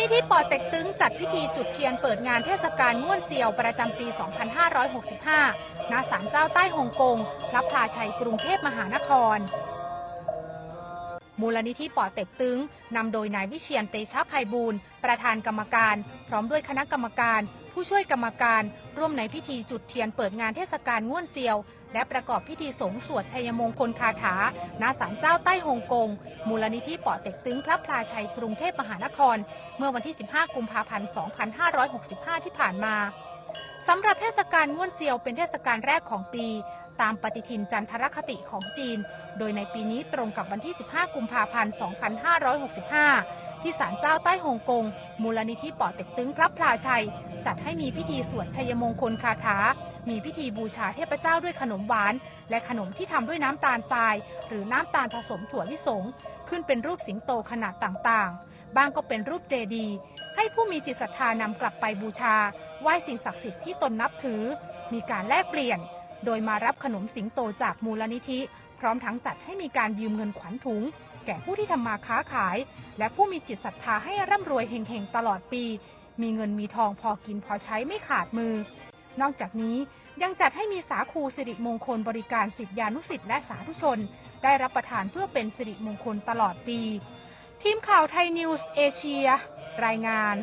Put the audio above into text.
นิธิปอเต็กตึงจัดพิธีจุดเทียนเปิดงานเทศกาลง่วนเซียวประจำปี 2565 ณ ศาลเจ้าใต้ฮ่องกงพระพลาชัยกรุงเทพมหานคร มูลนิธิป่อเต็กตึงนำโดยนายวิเชียนเตชะภัยบูรณ์ประธานกรรมการ พร้อมด้วยคณะกรรมการ ผู้ช่วยกรรมการ ร่วมในพิธีจุดเทียนเปิดงานเทศกาลง่วนเซียว และประกอบพิธีสงสวดชัยมงคลคาถาณศาลเจ้าใต้ฮ่องกง มูลนิธิป่อเต็กตึงพระพลาชัยกรุงเทพมหานคร เมื่อวันที่ 15 กุมภาพันธ์ 2565 ที่ผ่านมา สำหรับเทศกาลง่วนเซียวเป็นเทศกาลแรกของปี ตามปฏิทินจันทรคติของจีน โดยในปีนี้ตรงกับวันที่ 15 กุมภาพันธ์ 2565 ที่ศาลเจ้าใต้ฮ่องกง มูลนิธิป่อเต็กตึงพระพลาชัย จัดให้มีพิธีสวดชัยมงคลคาถา มีพิธีบูชาเทพเจ้าด้วยขนมหวาน และขนมที่ทำด้วยน้ำตาลทราย หรือน้ำตาลผสมถั่วลิสง ขึ้นเป็นรูปสิงโตขนาดต่างๆบางก็เป็นรูปเจดีย์ให้ผู้มีจิตศรัทธานำกลับไปบูชา ไหว้สิ่งศักดิ์สิทธิ์ที่ตนนับถือ มีการแลกเปลี่ยน โดยมารับขนมสิงโตจากมูลนิธิ พร้อมทั้งจัดให้มีการยืมเงินขวัญถุง แก่ผู้ที่ทำมาค้าขาย และผู้มีจิตศรัทธาให้ร่ำรวยเฮงๆตลอดปี มีเงินมีทองพอกินพอใช้ไม่ขาดมือ นอกจากนี้ยังจัดให้มีสาคูสิริมงคลบริการสิทธิานุสิทธิ์และสาธุชน ได้รับประทานเพื่อเป็นสิริมงคลตลอดปี ทีมข่าวไทยนิวส์เอเชีย รายงาน